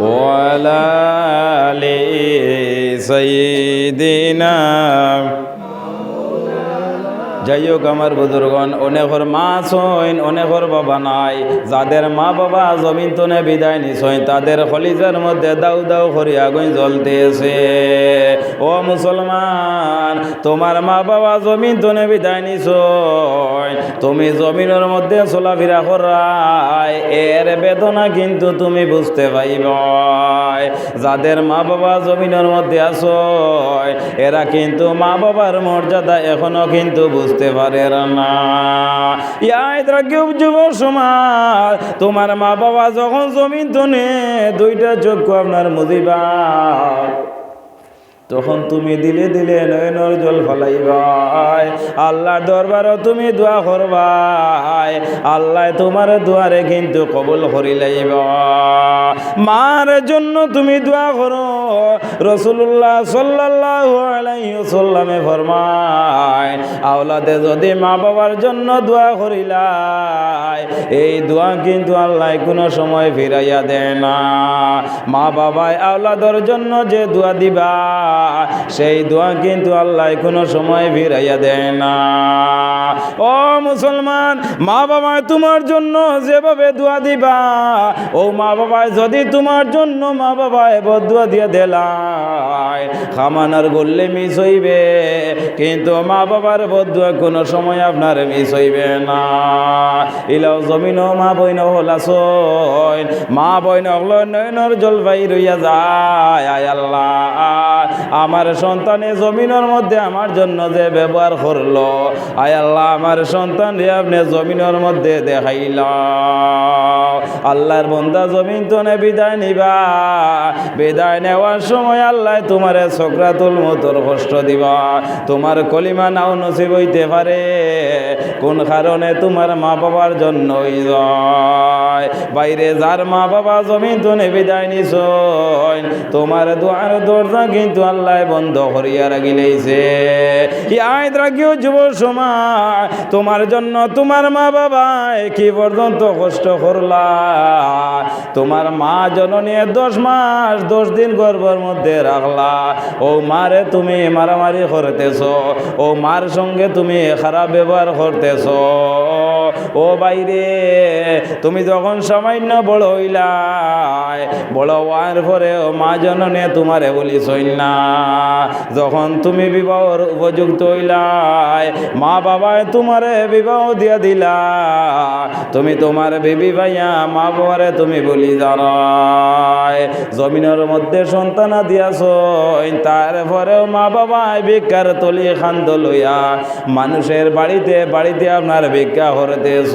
وعلى آل سيدنا যাই হোক আমার বুজুর্গন অনেকর মা সইন অনেকর বাবা নাই। যাদের মা বাবা জমিন তনে বিদায় নিছইন, তাদের খলিজার মধ্যে দাউ দাউ করি আগুন জ্বলতেছে। ও মুসলমান, তোমার মা বাবা জমিন তনে বিদায় নিছইন, তুমি জমিনের মধ্যে চলাফেরা করাই, এর বেদনা কিন্তু তুমি বুঝতে পাইবাই। যাদের মা বাবা জমিনের মধ্যে আছো এরা কিন্তু মা বাবার মর্যাদা এখনও কিন্তু বুঝতে পারে না। যুব সমাজ তোমার মা বাবা যখন জমিন তোনে দুইটা চক্ষু আপনার মুদিবা তখন তুমি দিলে দিলে নয়নর জল ফলাইবাই। আল্লাহর দরবারও তুমি দোয়া করবাই। আল্লাহ তোমার দুয়ারে কিন্তু কবুল করি লাইব মার জন্য তুমি দোয়া করো। রসুল্লাহ সাল্লামে ফরমায়, আওলাদে যদি মা বাবার জন্য দোয়া করিলাই, এই দোয়া কিন্তু আল্লাহ কোনো সময় ফিরাইয়া দেয় না। মা বাবায় আওলাদর জন্য যে দোয়া দিবা সেই দোয়া কিন্তু আল্লাহ কোনো সময় ফিরাইয়া দেয় না। ও মুসলমান, মা বাবায় তোমার জন্য যেভাবে দোয়া দিবা, ও মা বাবায় যদি তোমার জন্য মা বাবায় বদুয়া দিয়ে দিলাই, খামানার বললে মিস হইবে, কিন্তু মা বাবার বদুয়া কোনো সময় আপনার মিস হইবে না। ইলাও জমিন মা বইন হলাসইন মা বইন হল নয়নর জলবাই রইয়া যায়, আয় আল্লাহ। আমার সন্তানে জমিনের মধ্যে আমার জন্য যে ব্যবহার করল, আয় আল্লাহ, আমার সন্তান রে আপনি জমিনের মধ্যে দেখাইল। আল্লাহর বন্দা জমিন তো নে বিদায় নিবা। বিদায় নেওয়ার সময় আল্লাহ তোমারে সকরাতুল মতর কষ্ট দিবা। তোমার কলিমা নাও নসিব হইতে পারে। কোন কারণে তোমার মা বাবার জন্য বাইরে যার মা বাবা জমিন তো নে বিদায় নিছ তোমার দুয়ার দরজা কিন্তু আল্লাহ বন্ধ করিয়া রাখিলেইছে। আয় রাখিও যুব সময় তোমার জন্য তোমার মা বাবা কি পর্যন্ত কষ্ট করলা? তোমার মা জননী দশ মাস, দশ দিন গর্ভের মধ্যে রাখলা। ও মারে তুমি মারামারি করতেছ, ও মার সঙ্গে তুমি খারাপ ব্যবহার করতেছ। ও বাইরে, তুমি যখন সামান্য বড় হইলাই, বড় হওয়ার পরে ও মা জননে তোমারে বলিস না যখন তুমি বিবাহর উপযুক্ত হইলাই, মা বাবায় তোমারে বিবাহ দিয়া দিলা। তুমি তোমার বেবি ভাইয়া, মা বাবারে তুমি বলি জানাই, জমিনের মধ্যে সন্তানা দিয়াছ, তারপরেও মা বাবায় ভিক্ষার তলি খান্দ লইয়া মানুষের বাড়িতে বাড়িতে আপনার ভিক্ষা করতেছ।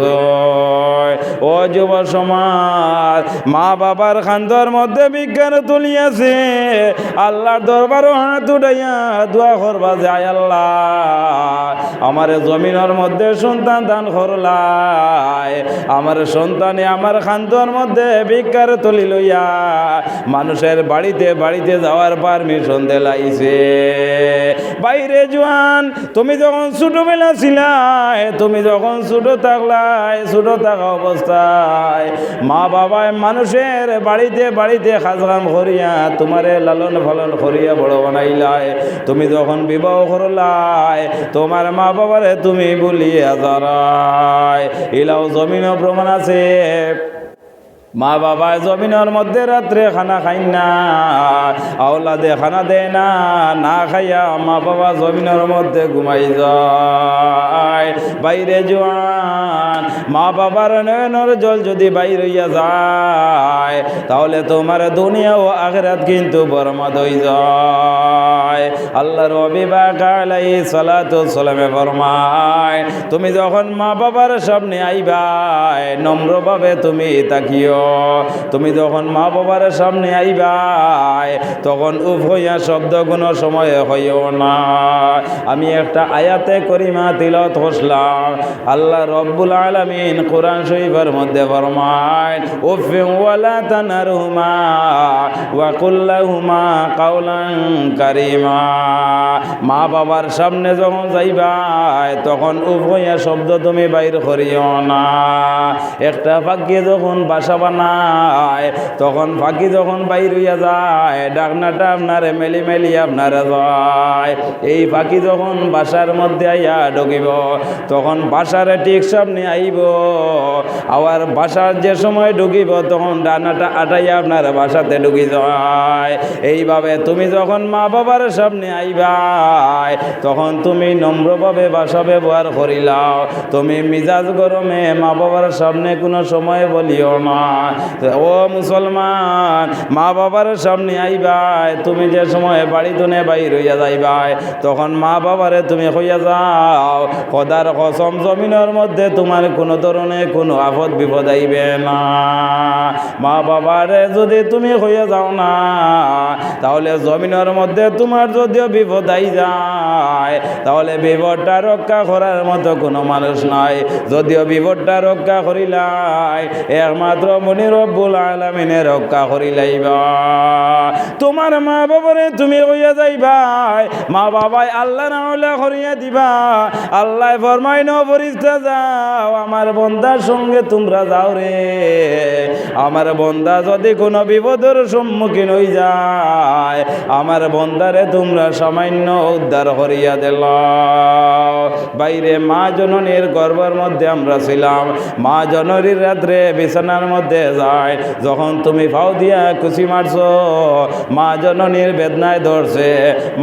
ও যুব সমাজ, মা বাবার খান্দর মধ্যে বিজ্ঞান তুলিয়াছে আল্লাহর দরবারও হাত উঠাইয়া দোয়া করবা যায় আল্লাহ, আমার জমিনের মধ্যে সন্তান দান করলাই। আমার সন্তানে আমার খান্তর মধ্যে ভিক্ষার তলি লইয়া মানুষের বাড়িতে বাড়িতে যাওয়ার পারমিশন দেলাইছে। বাইরে জোয়ান, তুমি যখন ছোটবেলা ছিলাই, তুমি যখন ছোট থাকলাই, ছোট থাকা অবস্থায়, মা বাবায় মানুষের বাড়িতে বাড়িতে খাজগাম করিয়া তোমারে লালন পালন করিয়া বড় বানাইলাই তুমি যখন বিবাহ করলাই তোমার মা বাবারে তুমি বলিয়া যারায় এলাও জমিনও প্রমাণ আছে। মা বাবা জমিনের মধ্যে রাত্রে খানা খাই না, আওলাদে খানা দেয় না না খাইয়া মা বাবা জমিনের মধ্যে ঘুমাই যায়। বাইরে জোয়ান, মা বাবার নয়নের জল যদি বাইর যায়, তাহলে তোমার দুনিয়া ও আখরাত কিন্তু বরমাদ হয়ে যায়। আল্লাহর অবিবাহ আলাই সালাতু সালামে ফরমায়, তুমি যখন মা বাবার সামনে আইবাই নম্রভাবে তুমি তাকিও তুমি যখন মা বাবার সামনে আইবাই, তখন হইয়া শব্দ কোনো সময়ে হইও না। আমি একটা আয়াতে করিমা তিলত হসলাম। আল্লাহ রব্বুল আলমিন কোরআন শরীফের মধ্যে ফরমায় উফিন ওয়ালা তানারহুমা ওয়া কুল্লাহুমা কাউলান কারিমা। মা বাবার সামনে যখন যাইবাই তখন উভয়া শব্দ তুমি বাইর করিও না। একটা পাখি যখন বাসা বানায়, তখন পাখি যখন বাইর হইয়া যায়, ডাকনাটা আপনারে মেলি মেলি আপনারে যায়। এই পাখি যখন বাসার মধ্যে আইয়া ঢুকিব, তখন বাসারে ঠিক সামনে আইব। আবার বাসার যে সময় ঢুকিব, তখন ডানাটা আটাইয়া আপনার বাসাতে ঢুকি যায়। এইভাবে তুমি যখন মা বাবার সামনে আইবাই তখন তুমি নম্রভাবে বাসা ব্যবহার করিলাও। তুমি মিজাজ গরমে মা বাবার সামনে কোনো সময় বলিও না। ও মুসলমান মা বাবার সামনে আইবাই তুমি যে সময় বাড়ি তুনে বাইর হইয়া যাইবাই তখন মা বাবারে তুমি হইয়া যাও। কদার কসম, জমিনের মধ্যে তোমার কোনো ধরনের কোনো আপদ বিপদ আইবে না। মা বাবারে যদি তুমি হইয়া যাও না, তাহলে জমিনের মধ্যে তোমার যদিও বিপদ আই যায়। তাহলে বিপদটা রক্ষা করার মতো কোনো মানুষ নাই। যদিও বিপদটা রক্ষা করিলাই, একমাত্র মনি রব্বুল আলমিনে রক্ষা করিলাইবা। তোমার মা বাবারে তুমি হইয়া যাইবাই মা বাবাই আল্লাহ না হলে করিয়া দিবা। আল্লাহ ফরমাই ফরিস্তা যাও, আমার বন্দার সঙ্গে তোমরা যাও রে। আমার বন্দা যদি কোনো বিপদের সম্মুখীন হয়ে যায়, আমার বন্দারে তোমরা সামান্য উদ্ধার করিয়া দিল বাইরে মা জননীর গর্বের মধ্যে আমরা ছিলাম। মা জননীর রাত্রে বিছানার মধ্যে যায়। যখন তুমি ফাও দিয়া খুশি মারছো, মা জননীর বেদনায় ধরছে।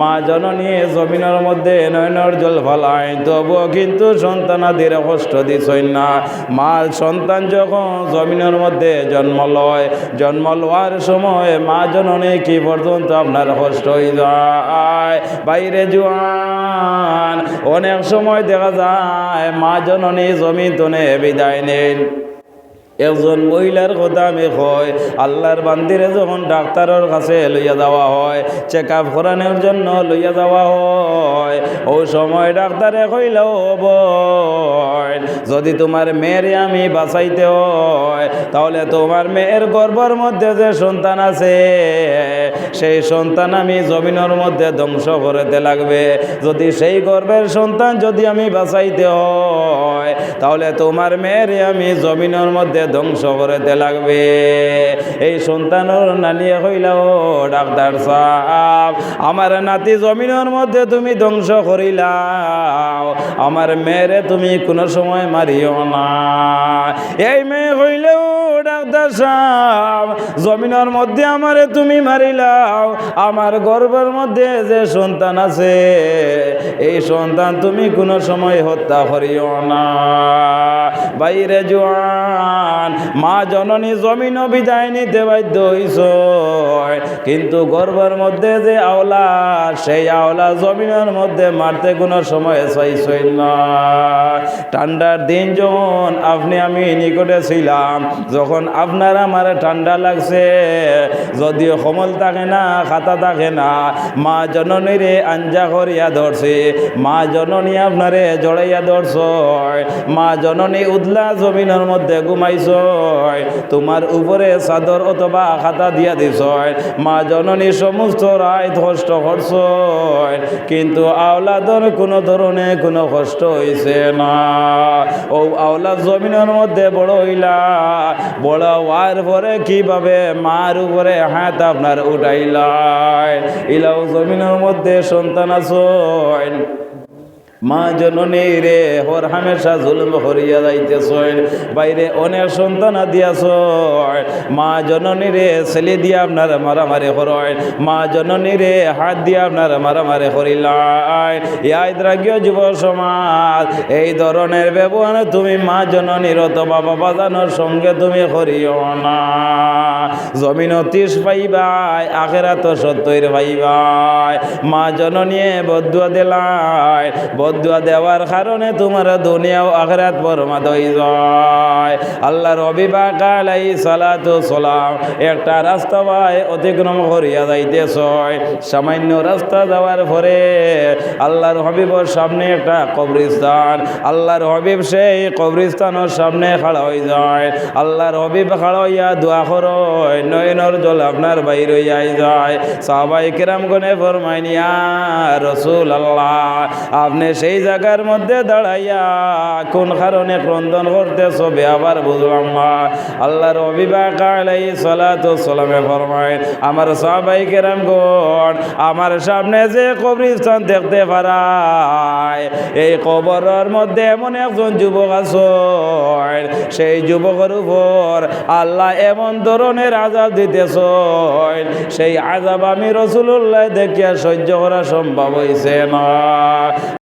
মা জননী জমিনের মধ্যে নয়নর জল ফলায়। তবুও কিন্তু সন্তানাদের কষ্ট দিছই না। মা সন্তান যখন জমিনের মধ্যে জন্ম লয়, জন্ম লওয়ার সময় মা জননী কি পর্যন্ত আপনার কষ্ট হয়ে যায়? বাইরে জোয়ান। অনেক সময় দেখা যায় মা জননী জমি তনে বিদায় নেন। একজন মহিলার কথা আমি হয়, আল্লাহর বান্দিরে যখন ডাক্তারের কাছে লইয়া যাওয়া হয় চেক আপ করানোর জন্য লইয়া যাওয়া হয় ওই সময় ডাক্তারে কইলেও যদি তোমার মেয়েরে আমি বাঁচাইতে হয়, তাহলে তোমার মেয়ের গর্ভর মধ্যে যে সন্তান আছে, সেই সন্তান আমি জমিনের মধ্যে ধ্বংস করতে লাগবে। যদি সেই গর্ভের সন্তান যদি আমি বাঁচাইতে হয়, তাহলে তোমার মেয়েরে আমি জমিনের মধ্যে ধ্বংস করতে লাগবে। এই সন্তানের নানিয়ে হইলাও ডাক্তার সাহ আমার নাতি জমিনের মধ্যে তুমি ধ্বংস করিলাও, আমার মেয়েরে তুমি কোনো সময় মারিও না। এই মেয়ে হইলেও জমিনের মধ্যে আমারে তুমি মারিলাও। আমার গর্বের মধ্যে যে সন্তান আছে, এই সন্তান তুমি কোনো সময় হত্যা করিও না। বাইরে জোয়ান, মা জননী জমিন বিদায় নিতে বাধ্য হইস কিন্তু গর্বের মধ্যে যে আওলা, সেই আওলা জমিনের মধ্যে মারতে কোনো সময় চাইছই না। ঠান্ডার দিন যখন আপনি আমি নিকটে ছিলাম, যখন আপনার আমার ঠান্ডা লাগছে। যদিও কমল থাকে না, খাতা থাকে না, মা জননীরে আঞ্জা করিয়া ধরছে। মা জননী আপনারে জড়াইয়া ধরছ মা জননী উদলা জমিনের মধ্যে ঘুমাইছ তোমার উপরে চাদর অথবা খাতা দিয়া দিছ মা জননী সমস্ত রায় কষ্ট করছ কিন্তু আওলাদর কোনো ধরনে কোনো কষ্ট হইছে না। ও আওলাদ জমিনের মধ্যে বড় হইলা। বড় হওয়ার পরে কীভাবে মার উপরে হাত আপনার উঠাইলায় ইলাও জমিনের মধ্যে সন্তান আছো মা জননী রে, হর হামেশা জুলম হরিয়া যাইতেছেন বাইরে অনেক সন্তান দিয়াছ মা জননী রে, ছেলে দিয়ে আপনার মারামারি করেন মা জননী রে, হাত দিয়ে আপনার মারামারি করিলাই। ইয়াই যুব সমাজ এই ধরনের ব্যবহার তুমি মা জননীর অথবা বাবা জানোর সঙ্গে তুমি করিও না। জমিন তিস পাইবাই আখেরা তো সত্যের পাইবাই মা জননীয়ে বদুয়া দিলাই। বদুয়া দেওয়ার কারণে তোমার দুনিয়া ও আখরাত বরমাদ হয়ে যায়। আল্লাহর অবিবাক আলাই সালাতু সালাম, একটা রাস্তা ভাই অতিক্রম করিয়া যাইতেছ। সামান্য রাস্তা যাওয়ার পরে আল্লাহর হবিবর সামনে একটা কবরিস্তান আল্লাহর হবিব সেই কবরিস্তানের সামনে খাড়া হয়ে যায়। আল্লাহর হবিব খাড়া হইয়া দোয়া করয় নয়নর জল আপনার বাইর হইয়াই যায়। সাহাবাই কিরাম গনে ফরমাইনিয়া রসুল আল্লাহ আপনি সেই জায়গার মধ্যে দাঁড়াইয়া কোন কারণে ক্রন্দন করতে সবে আবার বুঝলাম না আল্লাহর অবিবাক আলাই সালাতু সালামে ফরমায়, আমার সাহাবাই কিরাম গণ, আমার সামনে যে কবরিস্তান দেখতে পারায়, এই কবরের মধ্যে এমন একজন যুবক আছে, সেই যুবকের উপর আল্লাহ এমন ধরনের আজাব দিতেছ, সেই আজাব আমি রসুল্লাহ দেখিয়া সহ্য করা সম্ভব হয়েছে না।